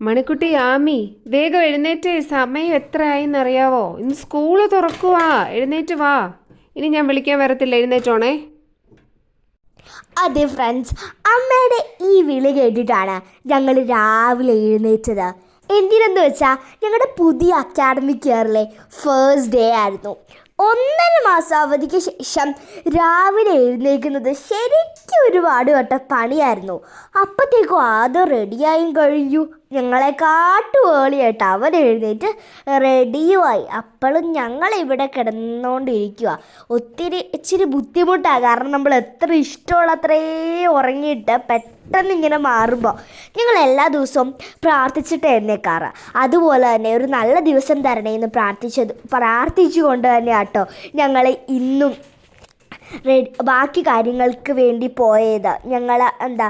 മണിക്കുട്ടി ആമി വേഗം എഴുന്നേറ്റ്. സമയം എന്നറിയാവോ ഇന്ന് സ്കൂൾ തുറക്കുവാ. എഴുന്നേറ്റ് വാ. ഇനി ഞാൻ വിളിക്കാൻ വരത്തില്ല. എഴുന്നേറ്റോണേ. അതെ ഫ്രണ്ട്സ് അമ്മയുടെ ഈ വിളി കേട്ടിട്ടാണ് ഞങ്ങൾ രാവിലെ എഴുന്നേറ്റത്. എന്തിനെന്ന് വെച്ചാൽ ഞങ്ങളുടെ പുതിയ അക്കാഡമിക് ഇയറിലെ ഫേസ്റ്റ് ഡേ ആയിരുന്നു. ഒന്നര മാസാവധിക്ക് ശേഷം രാവിലെ എഴുന്നേൽക്കുന്നത് ശരിക്കും ഒരുപാട് വട്ട പണിയായിരുന്നു. അപ്പോഴത്തേക്കും ആദ്യം റെഡിയായും കഴിഞ്ഞു. ഞങ്ങളെ കാട്ടു ഏളിയായിട്ട് അവൻ എഴുന്നേറ്റ് റെഡിയുമായി. അപ്പോഴും ഞങ്ങൾ ഇവിടെ കിടന്നുകൊണ്ടിരിക്കുക ഒത്തിരി ഇച്ചിരി ബുദ്ധിമുട്ടാണ് കാരണം നമ്മൾ എത്ര ഇഷ്ടമുള്ള അത്രേ ഉറങ്ങിയിട്ട് പെട്ടെന്ന് ഇങ്ങനെ മാറുമ്പോൾ ഞങ്ങൾ എല്ലാ ദിവസവും പ്രാർത്ഥിച്ചിട്ട് എഴുന്നേക്കാറ്. അതുപോലെ തന്നെ ഒരു നല്ല ദിവസം തരണേ എന്ന് പ്രാർത്ഥിച്ചത് പ്രാർത്ഥിച്ചുകൊണ്ട് തന്നെ ആട്ടോ ഞങ്ങൾ ഇന്നും ബാക്കി കാര്യങ്ങൾക്ക് വേണ്ടി പോയത്. ഞങ്ങൾ എന്താ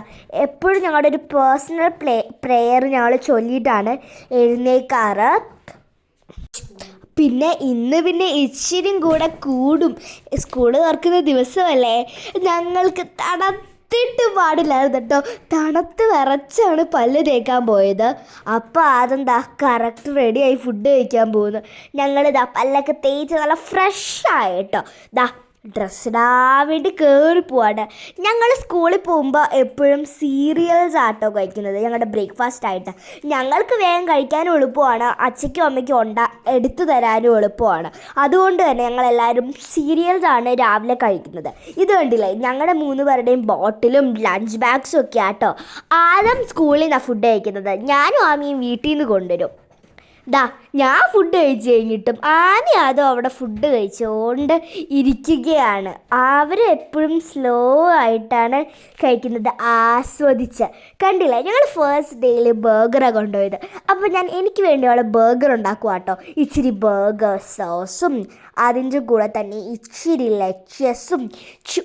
എപ്പോഴും ഞങ്ങളുടെ ഒരു പേഴ്സണൽ പ്ലേ പ്രെയർ ഞങ്ങൾ ചൊല്ലിയിട്ടാണ് എഴുന്നേക്കാറ്. പിന്നെ ഇന്ന് പിന്നെ ഇച്ചിരിയും കൂടെ കൂടും. സ്കൂൾ തുറക്കുന്ന ദിവസമല്ലേ? ഞങ്ങൾക്ക് തണുത്തിട്ട് പാടില്ലായിരുന്നു കേട്ടോ തണുത്ത് വിറച്ചാണ് പല്ല് തേക്കാൻ പോയത്. അപ്പോൾ അതെന്താ? കറക്റ്റ് റെഡിയായി ഫുഡ് കഴിക്കാൻ പോകുന്നു ഞങ്ങളിതാ പല്ലൊക്കെ തേച്ച് നല്ല ഫ്രഷായിട്ടോ ദാ ഡ്രസ്സ് ഇടാൻ വേണ്ടി കയറി പോവാണ്. ഞങ്ങൾ സ്കൂളിൽ പോകുമ്പോൾ എപ്പോഴും സീരിയൽസ് ആട്ടോ കഴിക്കുന്നത് ഞങ്ങളുടെ ബ്രേക്ക്ഫാസ്റ്റ് ആയിട്ട്. ഞങ്ങൾക്ക് വേഗം കഴിക്കാനും എളുപ്പമാണ് അച്ഛയ്ക്കും അമ്മയ്ക്കും ഉണ്ടാ എടുത്തു തരാനും എളുപ്പമാണ്. അതുകൊണ്ട് തന്നെ ഞങ്ങളെല്ലാവരും സീരിയൽസ് ആണ് രാവിലെ കഴിക്കുന്നത്. ഇത് കണ്ടില്ലേ? ഞങ്ങളുടെ മൂന്ന് പേരുടെയും ബോട്ടിലും ലഞ്ച് ബാഗ്സും ഒക്കെ ആട്ടോ. ആദ്യം സ്കൂളിൽ നിന്നാണ് ഫുഡ് കഴിക്കുന്നത്. ഞാനും ആമിയും വീട്ടിൽ നിന്ന് കൊണ്ടുവരും. ദാ ഞാൻ ഫുഡ് കഴിച്ച് കഴിഞ്ഞിട്ടും ആന അതും അവിടെ ഫുഡ് കഴിച്ചുകൊണ്ട് ഇരിക്കുകയാണ്. അവർ എപ്പോഴും സ്ലോ ആയിട്ടാണ് കഴിക്കുന്നത്. ആസ്വദിച്ച്. കണ്ടില്ല? ഞങ്ങൾ ഫസ്റ്റ് ഡേയിൽ ബർഗറാണ് കൊണ്ടുപോയത്. അപ്പോൾ ഞാൻ എനിക്ക് വേണ്ടി അവിടെ ബർഗർ ഉണ്ടാക്കുക കേട്ടോ ഇച്ചിരി ബർഗർ സോസും അതിന്റെ കൂടെ തന്നെ ഇച്ചിരി ലെച്ചസും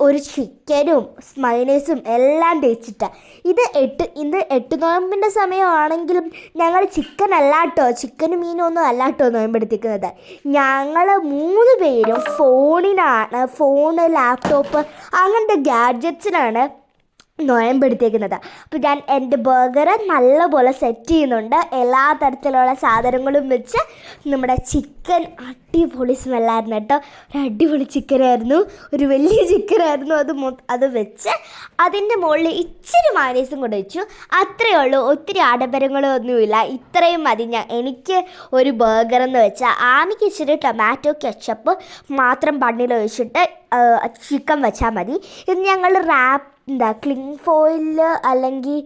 ഒരു ചിക്കനും മൈനേസും എല്ലാം തേച്ചിട്ട്. ഇത് എട്ട് ഇത് എട്ട് നോയമ്പിന്റെ സമയമാണെങ്കിലും ഞങ്ങൾ ചിക്കൻ അല്ല ചിക്കൻ മീനും മീനൊന്നും അല്ല കേട്ടോ നോയമ്പെടുത്തിക്കുന്നത്. ഞങ്ങൾ മൂന്ന് പേരും ഫോണിനാണ് ഫോണ് ലാപ്ടോപ്പ് അങ്ങനത്തെ ഗാഡ്ജറ്റ്സിനാണ് നോയമ്പെടുത്തേക്കുന്നത്. അപ്പോൾ ഞാൻ എന്റെ ബർഗർ നല്ലപോലെ സെറ്റ് ചെയ്യുന്നുണ്ട്. എല്ലാ തരത്തിലുള്ള സാധനങ്ങളും വെച്ച് നമ്മുടെ ചിക്കൻ അടിപൊളി സ്മെല്ലായിരുന്നു കേട്ടോ. ഒരു അടിപൊളി ചിക്കനായിരുന്നു ഒരു വലിയ ചിക്കനായിരുന്നു അത് അത് വെച്ച് അതിന്റെ മുകളിൽ ഇച്ചിരി മാനേസും കൂടെ വെച്ചു. അത്രയേ ഉള്ളൂ. ഒത്തിരി ആഡംബരങ്ങളൊന്നുമില്ല ഇത്രയും മതി ഞാൻ. എനിക്ക് ഒരു ബർഗർ എന്ന് വെച്ചാൽ ആമിക്ക് ഇച്ചിരി ടൊമാറ്റോ കെച്ചപ്പ് മാത്രം പണ്ണിൽ ഒഴിച്ചിട്ട് ചിക്കൻ വെച്ചാൽ മതി. ഇത് ഞങ്ങൾ റാപ്പ് എന്താ ക്ലിങ് ഫോയിൽ അല്ലെങ്കിൽ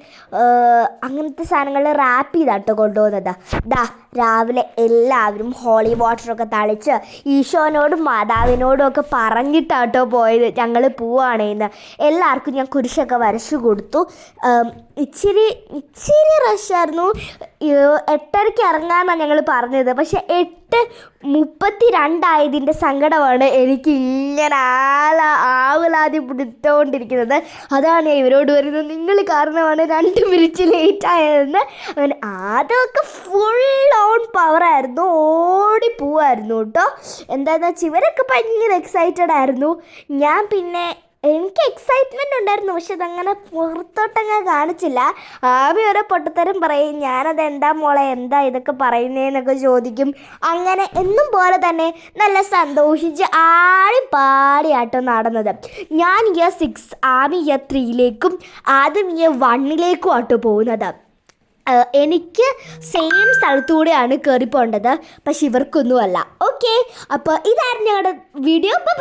അങ്ങനത്തെ സാധനങ്ങൾ റാപ്പ് ചെയ്താട്ടോ കൊണ്ടുപോകുന്നത്. ദാ രാവിലെ എല്ലാവരും ഹോളി വാട്ടറൊക്കെ തളിച്ച് ഈശോനോടും മാതാവിനോടും ഒക്കെ പറഞ്ഞിട്ടാട്ടോ പോയത്. ഞങ്ങൾ പോവുകയാണെന്ന് എല്ലാവർക്കും ഞാൻ കുരിശൊക്കെ വരച്ചു കൊടുത്തു. ഇച്ചിരി ഇച്ചിരി റഷായിരുന്നു എട്ടരയ്ക്ക് ഇറങ്ങാമെന്നാണ് ഞങ്ങൾ പറഞ്ഞത്. പക്ഷെ എട്ട് മുപ്പത്തി രണ്ടായതിന്റെ സങ്കടമാണ് എനിക്ക് ഇങ്ങനെ ആല ആവലാതി പിടുത്തോണ്ടിരിക്കുന്നത് അതാണ് ഇവരോട് വരുന്നത് നിങ്ങൾ കാരണമാണ് രണ്ട് മിനിറ്റ് ലേറ്റ് ആയതെന്ന്. അങ്ങനെ ആദ്യമൊക്കെ ഫുൾ ഓൺ പവറായിരുന്നു ഓടി പോവായിരുന്നു കേട്ടോ. എന്താണെന്ന് വെച്ചാൽ ഇവരൊക്കെ ഭയങ്കര എക്സൈറ്റഡ് ആയിരുന്നു. ഞാൻ പിന്നെ എനിക്ക് എക്സൈറ്റ്മെന്റ് ഉണ്ടായിരുന്നു പക്ഷെ അതങ്ങനെ പുറത്തോട്ടങ്ങ് കാണിച്ചില്ല. ആവി ഓരോ പൊട്ടത്തരം പറയും ഞാനത് എന്താ മോളെ എന്താ ഇതൊക്കെ പറയുന്നതെന്നൊക്കെ ചോദിക്കും. അങ്ങനെ എന്നും പോലെ തന്നെ നല്ല സന്തോഷിച്ച് ആടി പാടിയാട്ടോ നടന്നത്. ഞാൻ ഇയർ സിക്സ് ആമി ഇയർ ത്രീയിലേക്കും ആദ്യം ഇയർ വണ്ണിലേക്കും ആട്ടോ പോകുന്നത്. എനിക്ക് സെയിം സ്ഥലത്തൂടെയാണ് കയറി പോകേണ്ടത് പക്ഷെ ഇവർക്കൊന്നുമല്ല. ഓക്കെ അപ്പോൾ ഇതായിരുന്നു ഞങ്ങളുടെ വീഡിയോ ബൈ